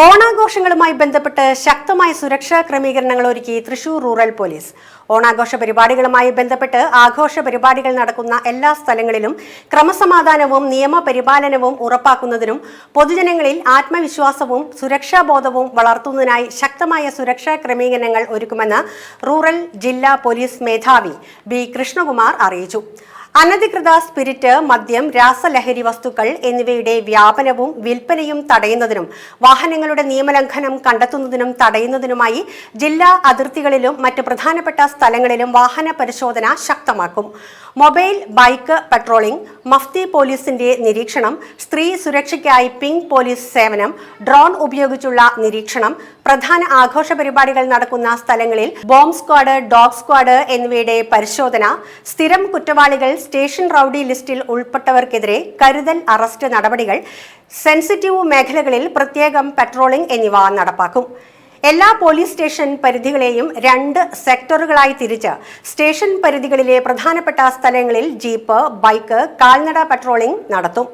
ഓണാഘോഷങ്ങളുമായി ബന്ധപ്പെട്ട് ശക്തമായ സുരക്ഷാ ക്രമീകരണങ്ങൾ ഒരുക്കി തൃശൂർ റൂറൽ പോലീസ്. ഓണാഘോഷ പരിപാടികളുമായി ബന്ധപ്പെട്ട് ആഘോഷ പരിപാടികൾ നടക്കുന്ന എല്ലാ സ്ഥലങ്ങളിലും ക്രമസമാധാനവും നിയമപരിപാലനവും ഉറപ്പാക്കുന്നതിനും പൊതുജനങ്ങളിൽ ആത്മവിശ്വാസവും സുരക്ഷാബോധവും വളർത്തുന്നതിനായി ശക്തമായ സുരക്ഷാ ക്രമീകരണങ്ങൾ ഒരുക്കുമെന്ന് റൂറൽ ജില്ലാ പോലീസ് മേധാവി ബി കൃഷ്ണകുമാർ അറിയിച്ചു. അനധികൃത സ്പിരിറ്റ് മദ്യം രാസലഹരി വസ്തുക്കൾ എന്നിവയുടെ വ്യാപനവും വിൽപ്പനയും തടയുന്നതിനും വാഹനങ്ങളുടെ നിയമലംഘനം കണ്ടെത്തുന്നതിനും തടയുന്നതിനുമായി ജില്ലാ അതിർത്തികളിലും മറ്റ് പ്രധാനപ്പെട്ട സ്ഥലങ്ങളിലും വാഹന പരിശോധന ശക്തമാക്കും. മൊബൈൽ ബൈക്ക് പട്രോളിംഗ് മഫ്തി പോലീസിന്റെ നിരീക്ഷണം സ്ത്രീ സുരക്ഷയ്ക്കായി പിങ്ക് പോലീസ് സേവനം ഡ്രോൺ ഉപയോഗിച്ചുള്ള നിരീക്ഷണം പ്രധാന ആഘോഷ പരിപാടികൾ നടക്കുന്ന സ്ഥലങ്ങളിൽ ബോംബ് സ്ക്വാഡ് ഡോഗ് സ്ക്വാഡ് എന്നിവയുടെ പരിശോധന സ്ഥിരം കുറ്റവാളികൾ സ്റ്റേഷൻ റൌഡി ലിസ്റ്റിൽ ഉൾപ്പെട്ടവർക്കെതിരെ കരുതൽ അറസ്റ്റ് നടപടികൾ സെൻസിറ്റീവ് മേഖലകളിൽ പ്രത്യേകം പട്രോളിംഗ് എന്നിവ നടപ്പാക്കും. എല്ലാ പോലീസ് സ്റ്റേഷൻ പരിധികളെയും രണ്ട് സെക്ടറുകളായി തിരിച്ച് സ്റ്റേഷൻ പരിധികളിലെ പ്രധാനപ്പെട്ട സ്ഥലങ്ങളിൽ ജീപ്പ് ബൈക്ക് കാൽനട പട്രോളിംഗ് നടത്തും.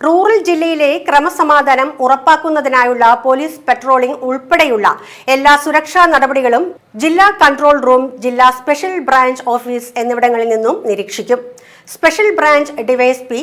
റൂറൽ ജില്ലയിലെ ക്രമസമാധാനം ഉറപ്പാക്കുന്നതിനായുള്ള പോലീസ് പെട്രോളിംഗ് ഉൾപ്പെടെയുള്ള എല്ലാ സുരക്ഷാ നടപടികളും ജില്ലാ കൺട്രോൾ റൂം ജില്ലാ സ്പെഷ്യൽ ബ്രാഞ്ച് ഓഫീസ് എന്നിവിടങ്ങളിൽ നിന്നും നിരീക്ഷിക്കും. Special branch DYSP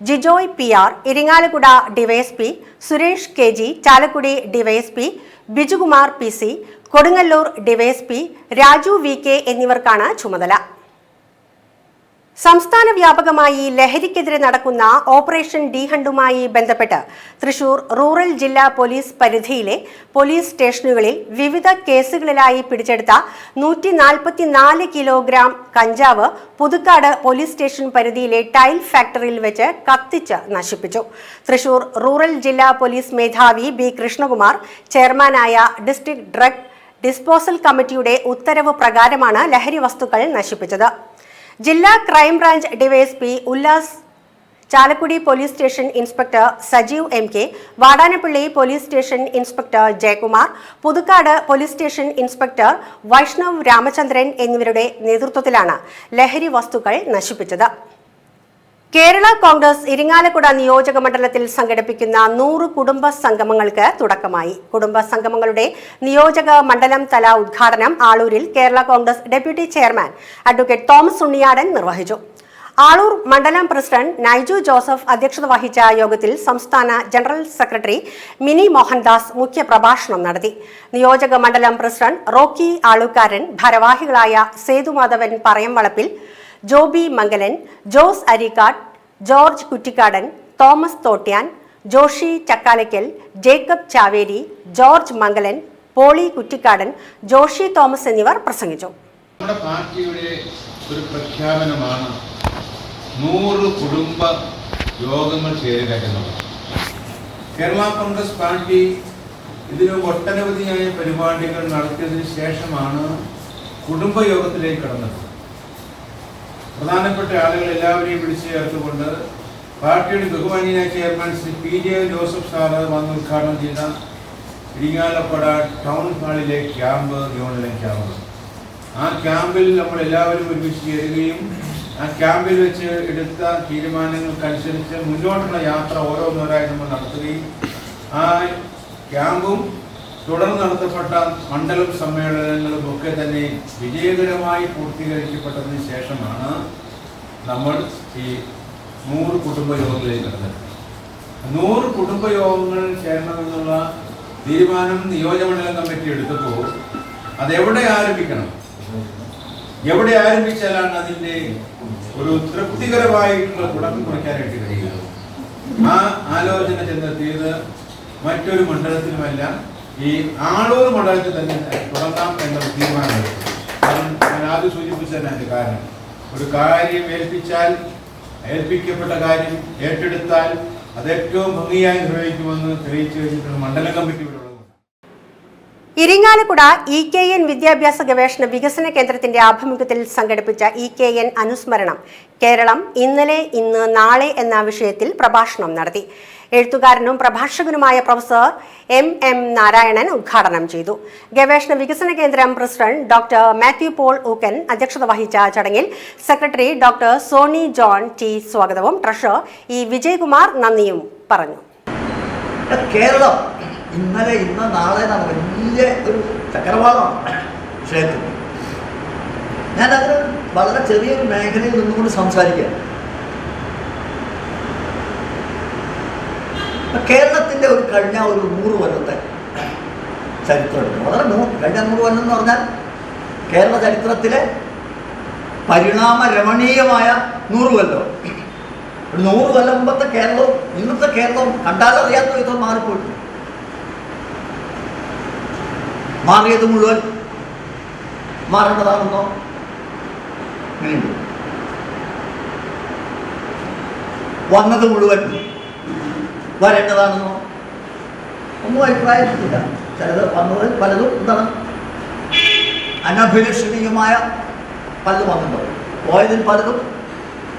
Jijoy P R Irinjalakuda DYSP Suresh K G Chalakudy DYSP Bijukumar P C Kodungallur DYSP Raju V K എന്നിവർക്കാണ് ചുമതല. സംസ്ഥാന വ്യാപകമായി ലഹരിക്കെതിരെ നടക്കുന്ന ഓപ്പറേഷൻ ഡി ഹണ്ടുമായി ബന്ധപ്പെട്ട് തൃശൂർ റൂറൽ ജില്ലാ പോലീസ് പരിധിയിലെ പോലീസ് സ്റ്റേഷനുകളിൽ വിവിധ കേസുകളിലായി പിടിച്ചെടുത്ത നൂറ്റി നാൽപ്പത്തിനാല് കിലോഗ്രാം കഞ്ചാവ് പുതുക്കാട് പോലീസ് സ്റ്റേഷൻ പരിധിയിലെ ടൈൽ ഫാക്ടറിയിൽ വെച്ച് കത്തിച്ച് നശിപ്പിച്ചു. തൃശൂർ റൂറൽ ജില്ലാ പോലീസ് മേധാവി ബി കൃഷ്ണകുമാർ ചെയർമാനായ ഡിസ്ട്രിക്ട് ഡ്രഗ് ഡിസ്പോസൽ കമ്മിറ്റിയുടെ ഉത്തരവ് പ്രകാരമാണ് ലഹരി വസ്തുക്കൾ നശിപ്പിച്ചത്. ജില്ലാ crime branch DYSP Ullas Chalakudy police station inspector Sajeev M K Vadanappally police station inspector Jayakumar Puthukkad police station inspector Vaishnav Ramachandran എന്നിവരുടെ നേതൃത്വത്തിലാണ് ലഹരി വസ്തുക്കൾ നശിപ്പിച്ചത്. കേരള കോൺഗ്രസ് ഇരിങ്ങാലക്കുട നിയോജക മണ്ഡലത്തിൽ സംഘടിപ്പിക്കുന്ന നൂറ് കുടുംബ സംഗമങ്ങൾക്ക് തുടക്കമായി. കുടുംബ സംഗമങ്ങളുടെ നിയോജക മണ്ഡലം തല ഉദ്ഘാടനം ആളൂരിൽ Kerala Congress deputy chairman advocate Thomas Unniyadan നിർവഹിച്ചു. ആളൂർ മണ്ഡലം പ്രസിഡന്റ് നൈജു ജോസഫ് അധ്യക്ഷത വഹിച്ച യോഗത്തിൽ സംസ്ഥാന ജനറൽ സെക്രട്ടറി മിനി മോഹൻദാസ് മുഖ്യപ്രഭാഷണം നടത്തി. നിയോജക മണ്ഡലം പ്രസിഡന്റ് റോക്കി ആളുകാരൻ ഭാരവാഹികളായ Sethumadhavan Parayamvalappil Joby Mangalan Jose Arikkad George Kuttikkadan Thomas Thottyan Joshy Chakkalakkal Jacob Chaveri George Mangalan Poly Kuttikkadan Joshy Thomas എന്നിവർ പ്രസംഗിച്ചു. നമ്മുടെ പാർട്ടിയുടെ ഒരു പ്രഖ്യാപനമാണ് നൂറ് കുടുംബ യോഗങ്ങൾ കേരള കോൺഗ്രസ് പാർട്ടി ഇതിന് ഒട്ടനവധിയായ പരിപാടികൾ നടത്തിയതിനു ശേഷമാണ് കുടുംബയോഗത്തിലേക്ക് കടന്നത്. പ്രധാനപ്പെട്ട ആളുകൾ എല്ലാവരെയും വിളിച്ചു ചേർത്തുകൊണ്ട് പാർട്ടിയുടെ ബഹുമാനീയ chairman Shri P J Joseph sir വന്ന് ഉദ്ഘാടനം ചെയ്ത ഇരിങ്ങാലപ്പട ടൗൺ ഹാളിലെ ക്യാമ്പ് യൂണിയൻ ക്യാമ്പ്. ആ ക്യാമ്പിൽ നമ്മൾ എല്ലാവരും ഒരുമിച്ച് ചേരുകയും ആ ക്യാമ്പിൽ വെച്ച് എടുത്ത തീരുമാനങ്ങൾക്കനുസരിച്ച് മുന്നോട്ടുള്ള യാത്ര ഓരോന്നോരായി നമ്മൾ നടത്തുകയും ആ ക്യാമ്പും തുടർന്ന് നടത്തപ്പെട്ട മണ്ഡലം സമ്മേളനങ്ങളും ഒക്കെ തന്നെ വിജയകരമായി പൂർത്തീകരിക്കപ്പെട്ടതിന് ശേഷമാണ് നമ്മൾ ഈ നൂറ് കുടുംബയോഗങ്ങളിലേക്ക് നടന്നത്. നൂറ് കുടുംബയോഗങ്ങൾ ചേരണമെന്നുള്ള തീരുമാനം നിയോജകമണ്ഡലം കമ്മിറ്റി എടുത്തപ്പോൾ അതെവിടെ ആരംഭിക്കണം? എവിടെ ആരംഭിച്ചാലാണ് അതിന്റെ ഒരു തൃപ്തികരമായിട്ടുള്ള തുടക്കം കുറിക്കാനായിട്ട് കഴിയുക? ആ ആലോചന ചെന്നെത്തിയത് മറ്റൊരു മണ്ഡലത്തിലുമല്ല ഈ ആളൂർ മണ്ഡലത്തിൽ തന്നെ തുടങ്ങാം എന്നൊരു കാരണം ഞാൻ ആദ്യം സൂചിപ്പിച്ചതന്നെ അതിന്റെ കാരണം. ഒരു കാര്യം ഏൽപ്പിച്ചാൽ ഏൽപ്പിക്കപ്പെട്ട കാര്യം ഏറ്റെടുത്താൽ അത് ഏറ്റവും ഭംഗിയായി നിർവഹിക്കുമെന്ന് തെളിയിച്ചു കഴിഞ്ഞിട്ടുണ്ട് മണ്ഡലം committee Irinjalakuda E K N വിദ്യാഭ്യാസ ഗവേഷണ വികസന കേന്ദ്രത്തിന്റെ ആഭിമുഖ്യത്തിൽ സംഘടിപ്പിച്ച ഇ കെ എൻ അനുസ്മരണം കേരളം ഇന്നലെ ഇന്ന് നാളെ എന്ന വിഷയത്തിൽ പ്രഭാഷണം നടത്തി. എഴുത്തുകാരനും പ്രഭാഷകനുമായ പ്രൊഫസർ എം എം നാരായണൻ ഉദ്ഘാടനം ചെയ്തു. ഗവേഷണ വികസന കേന്ദ്രം പ്രസിഡന്റ് ഡോക്ടർ മാത്യു പോൾ ഊക്കൻ അധ്യക്ഷത വഹിച്ച ചടങ്ങിൽ secretary doctor Soni John T സ്വാഗതവും ട്രഷറർ ഇ വിജയകുമാർ നന്ദിയും പറഞ്ഞു. കേരളം ഇന്നലെ ഇന്ന് നാളെ വലിയ ഒരു ചക്രവാളമാണ് വിഷയത്തിൽ. ഞാനതിന് വളരെ ചെറിയൊരു മേഖലയിൽ നിന്നുകൊണ്ട് സംസാരിക്കുക കേരളത്തിന്റെ ഒരു കഴിഞ്ഞ ഒരു നൂറ് കൊല്ലത്തെ ചരിത്രം വളരെ നൂറ് കഴിഞ്ഞ നൂറ് കൊല്ലം എന്ന് പറഞ്ഞാൽ കേരള ചരിത്രത്തിലെ പരിണാമ രമണീയമായ നൂറ് കൊല്ലം. ഒരു നൂറ് കൊല്ലം മുമ്പത്തെ കേരളവും ഇന്നത്തെ കേരളവും കണ്ടാലറിയാത്ത വിധം മാറിപ്പോയിട്ടു മാറിയത് മുഴുവൻ മാറേണ്ടതാണെന്നോ? വന്നത് മുഴുവൻ വരേണ്ടതാണെന്നോ? ഒന്നും അഭിപ്രായത്തില്ല ചിലത് വന്നത് പലതും എന്താണ് അനഭിലഷണീയമായ പലതും വന്നിട്ടുണ്ട്. പോയതിൽ പലതും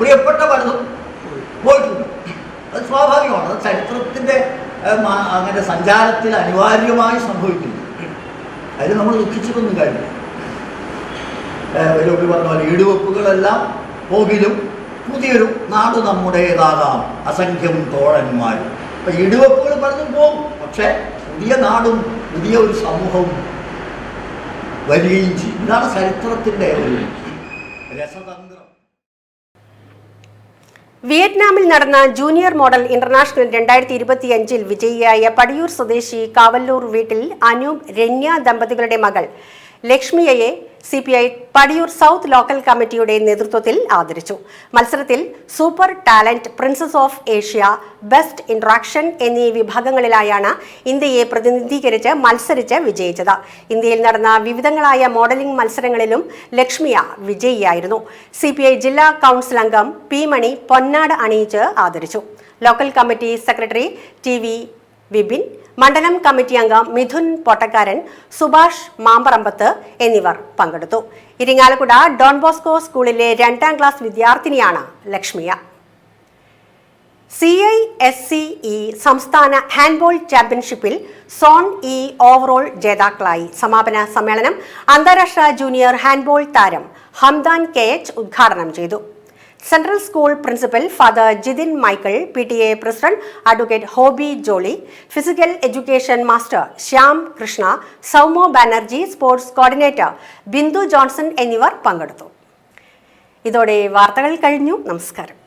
പ്രിയപ്പെട്ട പലതും പോയിട്ടുണ്ട്. അത് സ്വാഭാവികമാണ്. അത് ചരിത്രത്തിന്റെ അങ്ങനെ സഞ്ചാരത്തിൽ അനിവാര്യമായി സംഭവിക്കുന്നു. അതിൽ നമ്മൾ ദുഃഖിച്ചിട്ടൊന്നും കാര്യമില്ല. ഒരു പറഞ്ഞ പോലെ ഈടുവെപ്പുകളെല്ലാം പോകിലും പുതിയൊരു നാട് നമ്മുടേതാകാം. അസംഖ്യം തോഴന്മാരും. അപ്പം ഇടിവെപ്പുകൾ പലതും പോകും. പക്ഷെ പുതിയ നാടും പുതിയ ഒരു സമൂഹവും വരികയും ചെയ്യും. ഇതാണ് ചരിത്രത്തിന്റെ ഒരു രസതന്ത്രം. വിയറ്റ്നാമിൽ നടന്ന ജൂനിയർ മോഡൽ ഇന്റർനാഷണൽ രണ്ടായിരത്തി ഇരുപത്തിയഞ്ചിൽ വിജയിയായ പടിയൂർ സ്വദേശി കാവല്ലൂർ വീട്ടിൽ അനൂപ് രന്യ ദമ്പതികളുടെ മകൾ ലക്ഷ്മിയയെ C P I Padiyoor south local കമ്മിറ്റിയുടെ നേതൃത്വത്തിൽ ആദരിച്ചു. മത്സരത്തിൽ super talent princess of Asia best interaction എന്നീ വിഭാഗങ്ങളിലായാണ് ഇന്ത്യയെ പ്രതിനിധീകരിച്ച് മത്സരിച്ച് വിജയിച്ചത്. ഇന്ത്യയിൽ നടന്ന വിവിധങ്ങളായ മോഡലിംഗ് മത്സരങ്ങളിലും ലക്ഷ്മിയ വിജയിയായിരുന്നു. സി ജില്ലാ കൗൺസിൽ അംഗം പി മണി പൊന്നാട് അണിയിച്ച് ആദരിച്ചു. Local committee secretary T Vipin മണ്ഡലം കമ്മിറ്റി അംഗം മിഥുൻ പൊട്ടക്കാരൻ സുഭാഷ് മാമ്പറമ്പത്ത് എന്നിവർ പങ്കെടുത്തു. ഇരിങ്ങാലക്കുട ഡോൺ ബോസ്കോ സ്കൂളിലെ രണ്ടാം ക്ലാസ് വിദ്യാർത്ഥിനിയാണ് Lakshmiya. C I S C E സംസ്ഥാന ഹാൻഡ്ബോൾ ചാമ്പ്യൻഷിപ്പിൽ സോൺ ഇ ഓവറോൾ ജേതാക്കളായി. സമാപന സമ്മേളനം അന്താരാഷ്ട്ര ജൂനിയർ ഹാൻഡ്ബോൾ താരം ഹംദാൻ കെ എച്ച് ഉദ്ഘാടനം ചെയ്തു. Central school principal father Jithin Michael P T A president advocate Hobi Jolly physical education master Shyam Krishna Soumo Banerjee sports coordinator Bindu Johnson എന്നിവർ പങ്കെടുത്തു. ഇതോടെ വാർത്തകൾ കഴിഞ്ഞു. നമസ്കാരം.